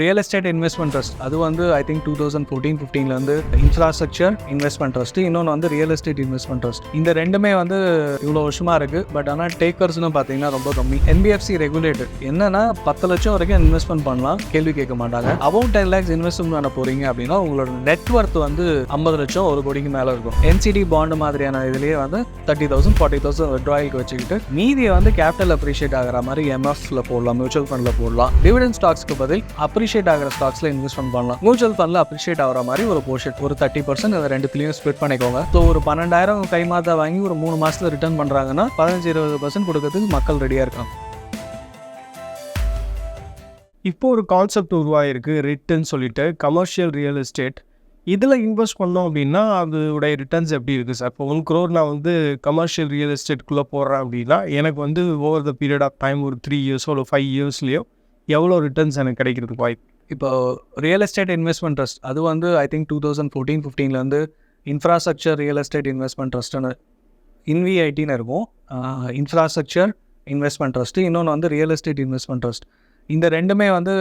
Real estate investment trust அது வந்து I think two thousand fourteen ஃபிஃப்டீன்லேருந்து infrastructure investment trust இன்னொன்று வந்து ரியல் எஸ்டேட் இன்வெஸ்ட்மெண்ட் ட்ரஸ்ட் இந்த ரெண்டுமே வந்து இவ்வளோ வருஷமாக இருக்குது பட் ஆனால் டேக்கர்ஸ்னு பார்த்தீங்கன்னா ரொம்ப கம்மி. என்பிஎஃப்சி ரெகுலேட்டட் என்னன்னா பத்து லட்சம் வரைக்கும் இன்வெஸ்ட்மெண்ட் பண்ணலாம். கேள்வி கேட்க மாட்டாங்க. அபவுட் டென் லேக்ஸ் இன்வெஸ்ட்மெண்ட் பண்ண போகிறீங்க அப்படின்னா உங்களோட நெட்ஒர்த் வந்து ஐம்பது லட்சம் ஒரு கோடிக்கு மேலே இருக்கும். என்சிடி பாண்டு மாதிரியான இதுலேயே வந்து தேர்ட்டி தௌசண்ட் ஃபார்ட்டி தௌசண்ட் விட்ராயலுக்கு வச்சுக்கிட்டு மீதியை வந்து கேபிட்டல் அப்ரிஷியேட் ஆகிற மாதிரி எம்எஃப்ல போடலாம் மியூச்சுவல் ஃபண்டில் போடலாம். டிவிடன் ஸ்டாக்ஸ்க்கு பதில் அப்ரிஷியேட் ஆகிற ஸ்டாக்ஸ்ல இன்வெஸ்ட்மெண்ட் பண்ணலாம். மியூச்சுவல் ஃபண்டில் அப்ரிஷியேட் ஆகிற மாதிரி ஒரு போர்ஷன் ஒரு தேர்ட்டி பர்சன்ட் அதை ரெண்டுத்துலையும் ஸ்பிட் பண்ணிக்கோங்க. ஸோ ஒரு பன்னெண்டாயிரம் கை மாதம் வாங்கி ஒரு மூணு மாசத்துல ரிட்டர்ன் பண்றாங்கன்னா பதினஞ்சு இருபது பர்சன்ட் கொடுக்கறதுக்கு மக்கள் ரெடியாக இருக்காங்க. இப்போ ஒரு கான்செப்ட் உருவாயிருக்கு ரிட்டர்ன் சொல்லிட்டு கமர்ஷியல் ரியல் எஸ்டேட் இதில் இன்வெஸ்ட் பண்ணோம் அப்படின்னா அதோடைய ரிட்டர்ன்ஸ் எப்படி இருக்குது சார்? இப்போ ஒன் க்ரோர் நான் வந்து கமர்ஷியல் ரியல் எஸ்டேட்குள்ளே போடுறேன் அப்படின்னா எனக்கு வந்து over the period of time ஒரு த்ரீ இயர்ஸோ ஒரு ஃபைவ் இயர்ஸ்லேயோ எவ்வளோ ரிட்டர்ன்ஸ் எனக்கு கிடைக்கிறதுக்கு வாய்ப்பு? இப்போ ரியல் எஸ்டேட் இன்வெஸ்ட்மெண்ட் ட்ரஸ்ட் அது வந்து I think two thousand fourteen ஃபிஃப்டீன்லேருந்து infrastructure real estate investment ட்ரஸ்ட்னு இன்விஐடின்னு இருக்கும். இன்ஃப்ராஸ்ட்ரக்சர் இன்வெஸ்ட்மெண்ட் ட்ரஸ்ட்டு இன்னொன்று வந்து ரியல் எஸ்டேட் இன்வெஸ்ட்மெண்ட் ட்ரஸ்ட் இந்த ரெண்டுமே வந்து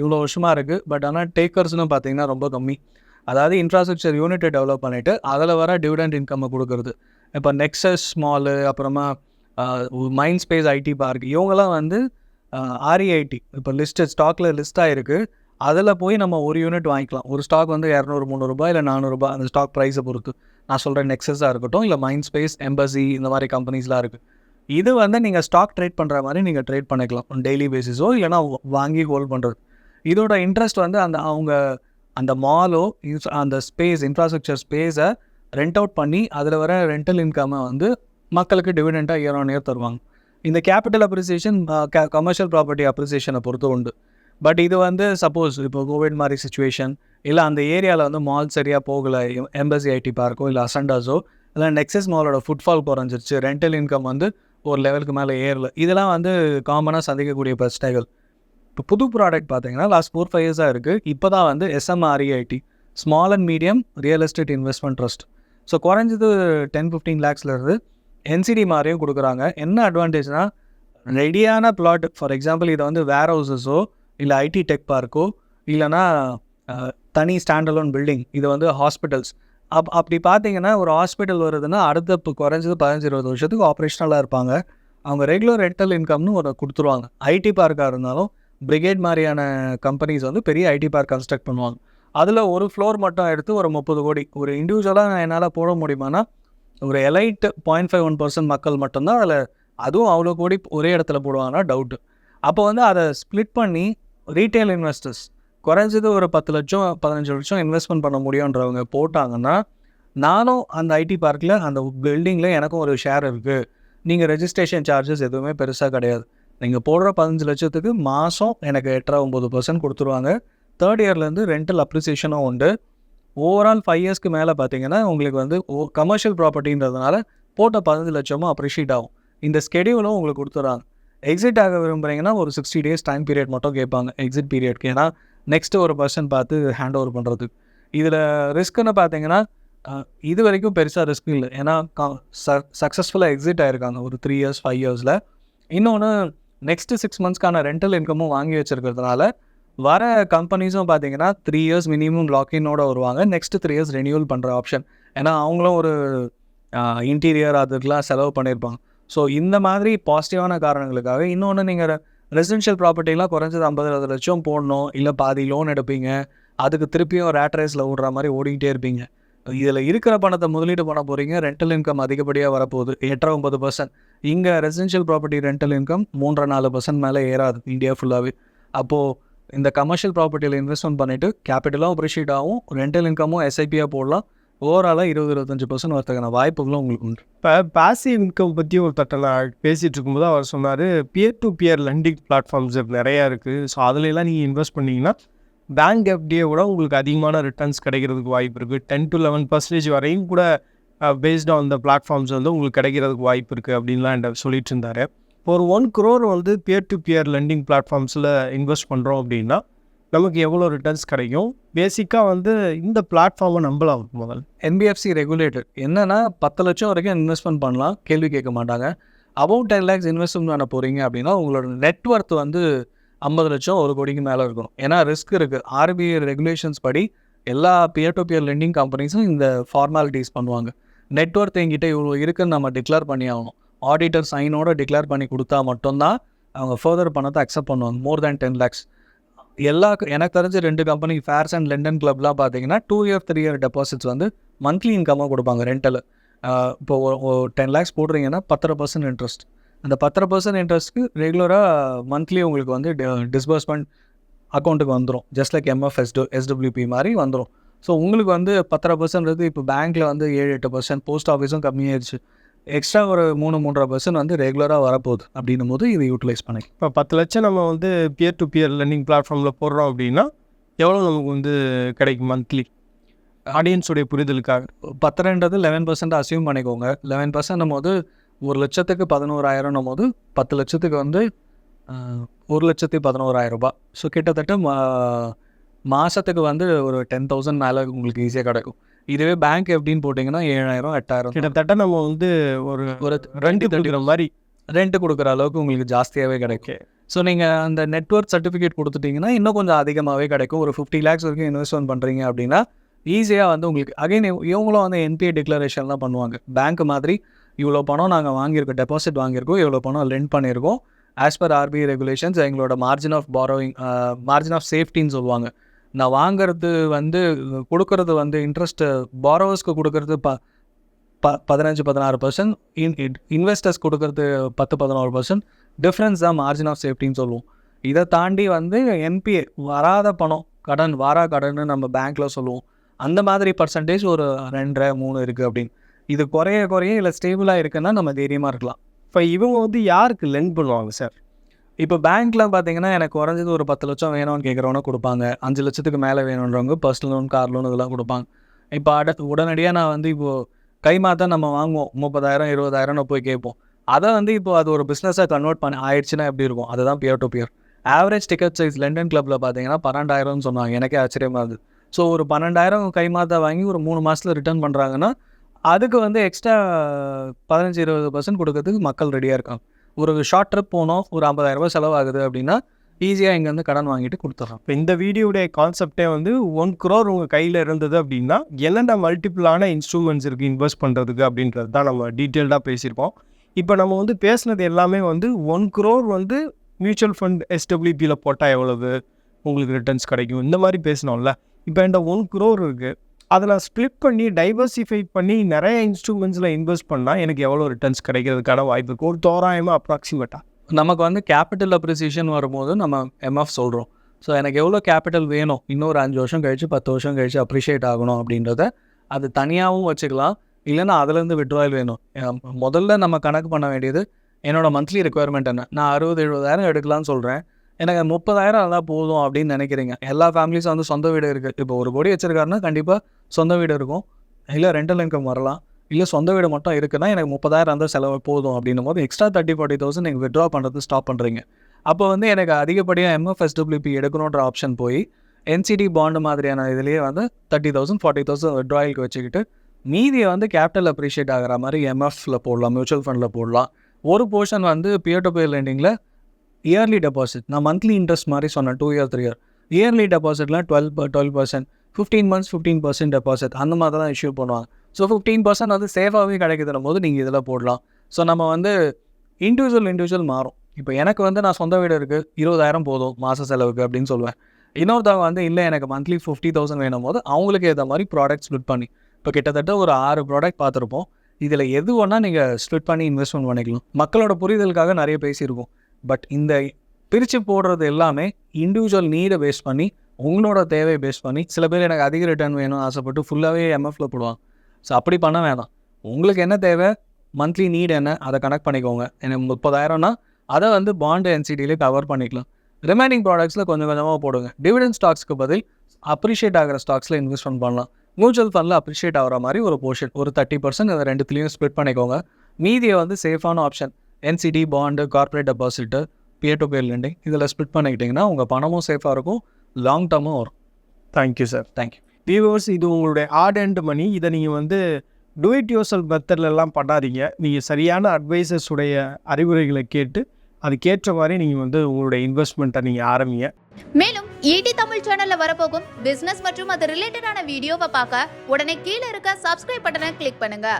இவ்வளோ வருஷமாக இருக்குது பட் ஆனால் டேக்கர்ஸ்னு பார்த்தீங்கன்னா ரொம்ப கம்மி. அதாவது இன்ஃப்ராஸ்ட்ரக்சர் யூனிட்டை டெவலப் பண்ணிவிட்டு அதில் வர டிவிடெண்ட் இன்கம்மை கொடுக்குறது. இப்போ நெக்ஸஸ் மாலு அப்புறமா மைண்ட் ஸ்பேஸ் ஐடி பார்க் இவங்கெல்லாம் வந்து ஆர்இஐடி இப்போ லிஸ்ட்டு ஸ்டாக்கில் லிஸ்ட் ஆகிருக்கு அதில் போய் நம்ம ஒரு யூனிட் வாங்கிக்கலாம். ஒரு ஸ்டாக் வந்து இரநூறு முந்நூறுபா இல்லை நானூறுபா அந்த ஸ்டாக் ப்ரைஸை பொறுத்து. நான் சொல்கிறேன் நெக்ஸஸாக இருக்கட்டும் இல்லை மைண்ட் ஸ்பேஸ் எம்பசி இந்த மாதிரி கம்பெனிஸ்லாம் இருக்குது இது வந்து நீங்கள் ஸ்டாக் ட்ரேட் பண்ணுற மாதிரி நீங்கள் ட்ரேட் பண்ணிக்கலாம். டெய்லி பேசிஸோ இல்லைனா வாங்கி ஹோல்ட் பண்ணுறது இதோட இன்ட்ரெஸ்ட் வந்து அந்த அவங்க அந்த மாலோ அந்த ஸ்பேஸ் இன்ஃப்ராஸ்ட்ரக்சர் ஸ்பேஸை ரெண்ட் அவுட் பண்ணி அதில் வர ரெண்டல் இன்கம்மை வந்து மக்களுக்கு டிவிடெண்ட்டாக இயர் ஆன் இயர் தருவாங்க. இந்த கேபிட்டல் அப்ரிசியேஷன் கமர்ஷியல் ப்ராப்பர்ட்டி அப்ரிசியேஷனை பொறுத்து உண்டு. பட் இது வந்து சப்போஸ் இப்போ கோவிட் மாதிரி சுச்சுவேஷன் இல்லை அந்த ஏரியாவில் வந்து மால் சரியாக போகலை எம்பசி ஐடி பார்க்கோ இல்லை அசண்டாஸோ இல்லை நெக்ஸஸ் மாலோட ஃபுட்ஃபால் குறைஞ்சிருச்சு ரெண்டல் இன்கம் வந்து ஒரு லெவலுக்கு மேலே ஏறல. இதெல்லாம் வந்து காமனாக சந்திக்கக்கூடிய பிரச்சனைகள். இப்போ புது ப்ராடக்ட் பார்த்தீங்கன்னா லாஸ்ட் ஃபோர் ஃபைவ் இயர்ஸாக இருக்குது இப்போ தான் வந்து SM REIT small and medium real estate investment trust so குறைஞ்சது டென் ஃபிஃப்டீன் லேக்ஸ்லேருந்து என்சிடி மாதிரியும் கொடுக்குறாங்க. என்ன அட்வான்டேஜ்னா ரெடியான பிளாட் ஃபார் எக்ஸாம்பிள் இதை வந்து வேர் ஹவுசஸோ இல்லை ஐடி டெக் பார்க்கோ இல்லைனா தனி ஸ்டாண்டலோன் பில்டிங் இது வந்து ஹாஸ்பிட்டல்ஸ் அப் அப்படி பார்த்தீங்கன்னா ஒரு ஹாஸ்பிட்டல் வருதுன்னா அடுத்த இப்போ குறைஞ்சது பதினஞ்சு இருபது வருஷத்துக்கு ஆப்ரேஷனலாக இருப்பாங்க. அவங்க ரெகுலர் ரெண்டல் இன்கம்னு ஒரு கொடுத்துருவாங்க. ஐடி பார்க்காக இருந்தாலும் பிரிகேட் மாதிரியான கம்பெனிஸ் வந்து பெரிய ஐடி பார்க் கன்ஸ்ட்ரக்ட் பண்ணுவாங்க. அதில் ஒரு ஃப்ளோர் மட்டும் எடுத்து ஒரு முப்பது கோடி. ஒரு இண்டிவிஜுவலாக என்னால் போட முடியுமானா ஒரு elite point five one percent மக்கள் மட்டும்தான் அதில் அதுவும் அவ்வளோ கோடி ஒரே இடத்துல போடுவாங்கன்னா டவுட்டு அப்போ வந்து அதை ஸ்ப்ளிட் பண்ணி ரீட்டைல் இன்வெஸ்டர்ஸ் குறைஞ்சது ஒரு பத்து லட்சம் பதினஞ்சு லட்சம் இன்வெஸ்ட்மெண்ட் பண்ண முடியுன்றவங்க போட்டாங்கன்னா நானும் அந்த ஐடி பார்க்கில் அந்த பில்டிங்கில் எனக்கும் ஒரு ஷேர் இருக்குது நீங்கள் ரெஜிஸ்ட்ரேஷன் சார்ஜஸ் எதுவுமே பெருசாக கிடையாது. நீங்கள் போடுற பதினஞ்சு லட்சத்துக்கு மாதம் எனக்கு எட்டரை ஒம்பது பர்சன்ட் கொடுத்துருவாங்க. தேர்ட் இயர்லேருந்து ரெண்டல் அப்ரிசியேஷனும் உண்டு. ஓவரால் ஃபைவ் இயர்ஸ்க்கு மேலே பார்த்தீங்கன்னா உங்களுக்கு வந்து கமர்ஷியல் ப்ராப்பர்ட்டின்றதுனால போட்ட பதினஞ்சு லட்சமும் அப்ரிஷியேட் ஆகும். இந்த ஸ்கெடியூலும் உங்களுக்கு கொடுத்துட்றாங்க. எக்ஸிட் ஆக விரும்புகிறீங்கன்னா ஒரு சிக்ஸ்டி டேஸ் டைம் பீரியட் மட்டும் கேட்பாங்க எக்ஸிட் பீரியட்க்கு ஏன்னா நெக்ஸ்ட்டு ஒரு பர்சன் பார்த்து ஹேண்ட் ஓவர் பண்ணுறதுக்கு இதில் ரிஸ்க்குன்னு பார்த்தீங்கன்னா இது வரைக்கும் பெருசாக ரிஸ்க் இல்லை. ஏன்னா சக்ஸஸ்ஃபுல்லாக எக்ஸிட் ஆகிருக்காங்க ஒரு த்ரீ இயர்ஸ் ஃபைவ் இயர்ஸில் இன்னொன்று நெக்ஸ்ட்டு சிக்ஸ் மந்த்ஸ்க்கான ரெண்டல் இன்கமும் வாங்கி வச்சுருக்கிறதுனால வர கம்பெனிஸும் பார்த்தீங்கன்னா த்ரீ இயர்ஸ் மினிமம் லாக்இனோட வருவாங்க. நெக்ஸ்ட் த்ரீ இயர்ஸ் ரெனியூவல் பண்ணுற ஆப்ஷன் ஏன்னா அவங்களும் ஒரு இன்டீரியர் அதுக்கெலாம் செலவு பண்ணியிருப்பாங்க ஸோ இந்த மாதிரி பாசிட்டிவான காரணங்களுக்காக இன்னொன்று நீங்கள் ரெசிடென்ஷியல் ப்ராப்பர்ட்டிலாம் குறைஞ்சது ஐம்பது அறுபது லட்சம் போடணும். இல்லை பாதி லோன் எடுப்பீங்க. அதுக்கு திருப்பியும் ரேட் ரேஸில் ஓடுற மாதிரி ஓடிக்கிட்டே இருப்பீங்க. இதில் இருக்கிற பணத்தை முதலீடு பண்ண போகிறீங்க ரெண்டல் இன்கம் அதிகப்படியாக வரப்போகுது. எட்டரை ஒம்பது பர்சன்ட் இங்கே ரெசிடென்ஷியல் ப்ராப்பர்ட்டி ரெண்டல் இன்கம் மூன்றரை நாலு பர்சன்ட் மேலே ஏறாது. இந்தியா ஃபுல்லாகவே அப்போது இந்த கமர்ஷியல் ப்ராப்பர்ட்டியில் இன்வெஸ்ட்மெண்ட் பண்ணிவிட்டு கேபிட்டலும் அப்ரிஷியேட் ஆகும் ரெண்டல் இன்கமும் எஸ்ஐபியாக போடலாம். ஓவராலாக இருபது இருபத்தஞ்சி பர்சன்ட் வரதுக்கான வாய்ப்புகளும் உங்களுக்கு உண்டு. இப்போ பாசிவ் இன்கம் பற்றி ஒரு தட்டில் பேசிகிட்டு இருக்கும்போது அவர் சொன்னார் peer to peer lending platforms நிறையா இருக்குது ஸோ அதிலெலாம் நீங்கள் இன்வெஸ்ட் பண்ணிங்கன்னா பேங்க் எஃப்டியை விட உங்களுக்கு அதிகமான ரிட்டர்ன்ஸ் கிடைக்கிறதுக்கு வாய்ப்பு இருக்குது டென் டு லெவன் பர்சன்டேஜ் வரையும் கூட பேஸ்ட் ஆன் த பிளாட்ஃபார்ம்ஸ் வந்து உங்களுக்கு கிடைக்கிறதுக்கு வாய்ப்பு இருக்குது அப்படின்லாம் என்கிட்ட சொல்லிட்டு இருந்தார். இப்போ ஒரு ஒன் க்ரோர் வந்து பியர் டு பியர் லெண்டிங் பிளாட்ஃபார்ம்ஸில் இன்வெஸ்ட் பண்ணுறோம் அப்படின்னா நமக்கு எவ்வளோ ரிட்டர்ன்ஸ் கிடைக்கும்? பேசிக்காக வந்து இந்த பிளாட்ஃபார்மை நம்பலாம் முதல் என்பிஎஃப்சி ரெகுலேட்டட் என்னென்னா பத்து லட்சம் வரைக்கும் இன்வெஸ்ட்மெண்ட் பண்ணலாம். கேள்வி கேட்க மாட்டாங்க. அபவுட் டென் லேக்ஸ் இன்வெஸ்ட்மெண்ட் பண்ண போகிறீங்க அப்படின்னா உங்களோட நெட்ஒர்த் வந்து ஐம்பது லட்சம் ஒரு கோடிக்கு மேலே இருக்கணும் ஏன்னா ரிஸ்க் இருக்குது ஆர்பிஐ ரெகுலேஷன்ஸ் படி எல்லா பியர் டு பியர் லெண்டிங் கம்பெனிஸும் இந்த ஃபார்மாலிட்டிஸ் பண்ணுவாங்க. நெட்ஒர்க் எங்கிட்ட இவ்வளோ இருக்குன்னு நம்ம டிக்ளேர் பண்ணி ஆகணும். ஆடிட்டர் சைனோட டிக்ளேர் பண்ணி கொடுத்தா மட்டும்தான் அவங்க ஃபர்தர் பணத்தை அக்செப்ட் பண்ணுவாங்க. மோர் தேன் டென் லேக்ஸ் எல்லா எனக்கு தெரிஞ்ச ரெண்டு கம்பெனி ஃபேர்ஸ் அண்ட் லண்டன் கிளப்லாம் பார்த்தீங்கன்னா two year three year deposits வந்து மந்த்லி இன்கமாக கொடுப்பாங்க ரெண்டல் இப்போ டென் லேக்ஸ் போடுறீங்கன்னா பத்தரை பர்சன்ட் இன்ட்ரெஸ்ட் அந்த பத்தரை பர்சன்ட் இன்ட்ரெஸ்ட்க்கு ரெகுலராக மந்த்லி உங்களுக்கு வந்து டிஸ்பர்ஸ்மெண்ட் அக்கௌண்ட்டுக்கு வந்துடும் ஜஸ்ட் லைக் எம்எஃப்எஸ்டு எஸ்டபிள்யூபி மாதிரி வந்துடும் ஸோ உங்களுக்கு வந்து பத்தரை பர்சன்ட் இப்போ பேங்க்கில் வந்து ஏழு எட்டு பர்சன்ட் போஸ்ட் ஆஃபீஸும் கம்மியாயிருச்சு. எக்ஸ்ட்ரா ஒரு மூணு மூன்றரை பர்சன்ட் வந்து ரெகுலராக வரப்போகுது அப்படின்னும் போது இதை யூட்டிலைஸ் பண்ணி. இப்போ பத்து லட்சம் நம்ம வந்து பியர் டு பியர் லெர்னிங் பிளாட்ஃபார்மில் போடுறோம் அப்படின்னா எவ்வளோ நமக்கு வந்து கிடைக்கும் மந்த்லி ஆடியன்ஸுடைய புரிதலுக்காக. பத்தரைன்றது லெவன் பர்சன்ட் அசியூம் பண்ணிக்கோங்க. லெவன் பர்சன்ட் போது ஒரு லட்சத்துக்கு பதினோராயிரம்னும் போது பத்து லட்சத்துக்கு வந்து ஒரு லட்சத்தி பதினோராயிரம் ரூபாய். ஸோ கிட்டத்தட்ட மா- மாசத்துக்கு வந்து ஒரு டென் தௌசண்ட் மேலே உங்களுக்கு ஈஸியாக கிடைக்கும். இதுவே பேங்க் எப்படின்னு போட்டிங்கன்னா ஏழாயிரம் எட்டாயிரம் கிட்டத்தட்ட நம்ம வந்து ஒரு ஒரு ரெண்டு தள்ளிக்கிற மாதிரி. ரெண்ட் கொடுக்குற அளவுக்கு உங்களுக்கு ஜாஸ்தியாகவே கிடைக்கும். ஸோ நீங்கள் அந்த நெட்ஒர்க் சர்டிஃபிகேட் கொடுத்துட்டீங்கன்னா இன்னும் கொஞ்சம் அதிகமாகவே கிடைக்கும். ஒரு ஃபிஃப்டி லேக்ஸ் வரைக்கும் இன்வெஸ்ட்மெண்ட் பண்ணுறீங்க அப்படின்னா ஈஸியாக வந்து உங்களுக்கு அகைன் இவங்களும் வந்து என்பிஏ டிக்ளரேஷன்லாம் பண்ணுவாங்க. பேங்க் மாதிரி இவ்வளோ பணம் நாங்கள் வாங்கியிருக்கோம் டெபாசிட் வாங்கியிருக்கோம் இவ்வளோ பணம் லெண்ட் பண்ணியிருக்கோம். ஆஸ் பர் ஆர்பிஐ ரெகுலேஷன்ஸ் எங்களோட margin of borrowing margin of சேஃப்டின்னு சொல்லுவாங்க. நான் வாங்குறது வந்து கொடுக்கறது வந்து இன்ட்ரெஸ்ட்டு பாரோவர்ஸ்க்கு கொடுக்கறது ப ப பதினஞ்சு பதினாறு பர்சன்ட் இன் இன்வெஸ்டர்ஸ் கொடுக்கறது பத்து பதினோரு பர்சன்ட் டிஃப்ரென்ஸ் தான் மார்ஜின் ஆஃப் சேஃப்டின்னு சொல்லுவோம். இதை தாண்டி வந்து என்பிஏ வராத பணம் கடன் வாரா கடன்னு நம்ம பேங்க்கில் சொல்லுவோம். அந்த மாதிரி பர்சன்டேஜ் ஒரு ரெண்டரை மூணு இருக்குது அப்படின்னு. இது குறைய குறைய இல்லை ஸ்டேபிளாக இருக்குன்னா நம்ம தைரியமாக இருக்கலாம். இப்போ இவங்க வந்து யாருக்கு லெண்ட் பண்ணுவாங்க சார் இப்போ பேங்க்கில் பார்த்தீங்கன்னா எனக்கு குறைஞ்சது ஒரு பத்து லட்சம் வேணும்னு கேட்குறவங்க கொடுப்பாங்க. அஞ்சு லட்சத்துக்கு மேலே வேணுன்றவங்க பர்சனல் லோன் கார் லோன் இதெல்லாம் கொடுப்பாங்க. இப்போ அடுத்து உடனடியாக நான் வந்து இப்போது கை மாற்ற நம்ம வாங்குவோம். முப்பதாயிரம் இருபதாயிரம்னு போய் கேட்போம். அதை வந்து இப்போ அது ஒரு பிஸ்னஸாக கன்வெர்ட் பண்ணி ஆயிடுச்சுன்னா எப்படி இருக்கும்? அதுதான் peer to peer average ticket size LenDen கிளப்பில் பார்த்தீங்கன்னா பன்னெண்டாயிரம்னு சொன்னாங்க. எனக்கே ஆச்சரியமாக இருந்தது. ஸோ ஒரு பன்னெண்டாயிரம் கைமாத்தா வாங்கி ஒரு மூணு மாதத்தில் ரிட்டர்ன் பண்ணுறாங்கன்னா அதுக்கு வந்து எக்ஸ்ட்ரா பதினஞ்சு இருபது பர்சன்ட் கொடுக்கறதுக்கு மக்கள் ரெடியாக இருக்காங்க. ஒரு ஷார்ட் ட்ரிப் போனோம் ஒரு ஐம்பதாயிரம் ரூபாய் செலவாகுது அப்படின்னா ஈஸியாக இங்கேருந்து கடன் வாங்கிட்டு கொடுத்துட்றோம் இப்போ இந்த வீடியோடைய கான்செப்டே வந்து ஒன் குரோர் உங்கள் கையில் இருந்தது அப்படின்னா என்னென்ன மல்டிபிளான இன்ஸ்ட்ருமெண்ட்ஸ் இருக்குது இன்வெஸ்ட் பண்ணுறதுக்கு அப்படின்றது தான் நம்ம டீட்டெயில்டாக பேசியிருப்போம். இப்போ நம்ம வந்து பேசுனது எல்லாமே வந்து ஒன் குரோர் வந்து மியூச்சுவல் ஃபண்ட் எஸ்டபிள்யூபியில் போட்டால் எவ்வளவு? உங்களுக்கு ரிட்டர்ன்ஸ் கிடைக்கும். இந்த மாதிரி பேசினோம்ல. இப்போ என்கிட்ட ஒன் குரோர் இருக்குது அதில் ஸ்ப்ளிட் பண்ணி டைவர்சிஃபை பண்ணி நிறைய இன்ஸ்ட்ருமெண்ட்ஸில் இன்வெஸ்ட் பண்ணால் எனக்கு எவ்வளோ ரிட்டர்ன்ஸ் கிடைக்கிறதுக்கான வாய்ப்பு இருக்குது ஒரு தோராயமாக அப்ராக்சிமேட்டாக நமக்கு வந்து கேபிட்டல் அப்ரிசியேஷன் வரும்போது நம்ம எம்எஃப் சொல்கிறோம் ஸோ எனக்கு எவ்வளோ கேபிட்டல் வேணும்? இன்னொரு அஞ்சு வருஷம் கழிச்சு பத்து வருஷம் கழிச்சு அப்ரிஷியேட் ஆகணும் அப்படின்றத அது தனியாகவும் வச்சுக்கலாம். இல்லைன்னா அதுலேருந்து விட்ராயல் வேணும். முதல்ல நம்ம கணக்கு பண்ண வேண்டியது என்னோடய மந்த்லி ரெக்குயர்மெண்ட் என்ன? நான் அறுபது எழுபதாயிரம் எடுக்கலாம்னு சொல்கிறேன் எனக்கு முப்பதாயிரம் இருந்தால் போதும் அப்படின்னு நினைக்கிறீங்க. எல்லா ஃபேமிலிஸும் வந்து சொந்த வீடு இருக்குது இப்போ ஒரு கோடி வச்சிருக்காருன்னா கண்டிப்பாக சொந்த வீடு இருக்கும். இல்லை ரெண்டல் இன்கம் வரலாம். இல்லை சொந்த வீடு மட்டும் இருக்குன்னா எனக்கு முப்பதாயிரம் இருந்தால் செலவு போதும் அப்படின்னும் போது எக்ஸ்ட்ரா தேர்ட்டி ஃபார்ட்டி தௌசண்ட் நீங்கள் விட்ரா பண்ணுறது ஸ்டாப் பண்ணுறீங்க அப்போ வந்து எனக்கு அதிகப்படியாக எம்எஃப்எஸ்டபிள்யூபி எடுக்கணுன்ற ஆப்ஷன் போய் என்சிடி பாண்டு மாதிரியான இதுலேயே வந்து தேர்ட்டி தௌசண்ட் ஃபார்ட்டி தௌசண்ட் விட்ராயலுக்கு வச்சுக்கிட்டு மீதியை வந்து கேபிட்டல் அப்ரிஷியேட் ஆகிற மாதிரி எம்எஃப்ல போடலாம் மியூச்சுவல் ஃபண்டில் போடலாம். ஒரு போர்ஷன் வந்து பியர் டு பியர் லெண்டிங்கில் இயர்லி டெபாசிட் நான் மந்த்லி இன்ட்ரெஸ்ட் மாதிரி சொன்னேன் two year three year yearly டெபாசிட்லாம் twelve twelve percent fifteen months fifteen percent deposit அந்த மாதிரி தான் இஷ்யூ பண்ணுவாங்க. ஸோ ஃபிஃப்டீன் பர்சன்ட் வந்து சேஃபாகவே கிடைக்குதுன்னும் போது நீங்கள் இதில் போடலாம். ஸோ நம்ம வந்து இண்டிவிஜுவல் இண்டிவிஜுவல் மாறும். இப்போ எனக்கு வந்து நான் சொந்த வீடு இருக்குது இருபதாயிரம் போதும் மாத செலவுக்கு அப்படின்னு சொல்லுவேன். இன்னொருத்தவங்க வந்து இல்லை எனக்கு மந்த்லி ஃபிஃப்டி தௌசண்ட் வேணும் போது அவங்களுக்கு ஏற்ற மாதிரி ப்ராடக்ட் ஸ்ப்ளிட் பண்ணி. இப்போ கிட்டத்தட்ட ஒரு ஆறு ப்ராடக்ட் பார்த்துருப்போம். இதில் எது வேணால் நீங்கள் ஸ்ப்ளிட் பண்ணி இன்வெஸ்ட்மெண்ட் பண்ணிக்கலாம். மக்களோட புரிதலுக்காக நிறைய பேசியிருக்கோம். பட் இந்த பிரித்து போடுறது எல்லாமே இண்டிவிஜுவல் நீடை பேஸ் பண்ணி உங்களோட தேவையை பேஸ் பண்ணி சில பேர் எனக்கு அதிக ரிட்டர்ன் வேணும் ஆசைப்பட்டு ஃபுல்லாகவே எம்எஃப்ல போடுவாங்க. ஸோ அப்படி பண்ண வேணாம். உங்களுக்கு என்ன தேவை? மந்த்லி நீட் என்ன? அதை கனெக்ட் பண்ணிக்கோங்க. எனக்கு முப்பதாயிரம்னா அதை வந்து பாண்டு என்சிடியிலே கவர் பண்ணிக்கலாம். ரிமைனிங் ப்ராடக்ட்ஸில் கொஞ்சம் கொஞ்சமாக போடுங்க. டிவிடெண்ட் ஸ்டாக்ஸ்க்கு பதில் அப்ரிஷியேட் ஆகிற ஸ்டாக்ஸில் இன்வெஸ்ட்மெண்ட் பண்ணலாம். மியூச்சுவல் ஃபண்டில் அப்ரிஷியேட் ஆகிற மாதிரி ஒரு போர்ஷன் ஒரு தேர்ட்டி பர்சன்ட் அதை ரெண்டுத்துலேயும் ஸ்ப்ளிட் பண்ணிக்கோங்க. மீதியை வந்து சேஃபான option NCD bond corporate deposit peer to peer lending இதில் ஸ்ப்ளிட் பண்ணிக்கிட்டிங்கன்னா உங்கள் பணமும் சேஃபாக இருக்கும் லாங் டர்மும் வரும். தேங்க்யூ சார் தேங்க்யூ வியூவர்ஸ் இது உங்களுடைய ஆர்ட் அண்ட் மணி இதை நீங்கள் வந்து டூ இட் யோர் செல் மெத்தட்லலாம் பண்ணாதீங்க. நீங்கள் சரியான அட்வைசர்ஸ் உடைய அறிவுரைகளை கேட்டு அதுக்கேற்ற மாதிரி நீங்கள் வந்து உங்களுடைய இன்வெஸ்ட்மெண்ட்டை நீங்கள் ஆரம்பிங்க. மேலும் ஈடி தமிழ் சேனல்ல வரப்போகும் பிசினஸ் மற்றும் அது ரிலேட்டடான வீடியோவை பார்க்க உடனே கீழே இருக்க சப்ஸ்கிரைப் பட்டனை கிளிக் பண்ணுங்க.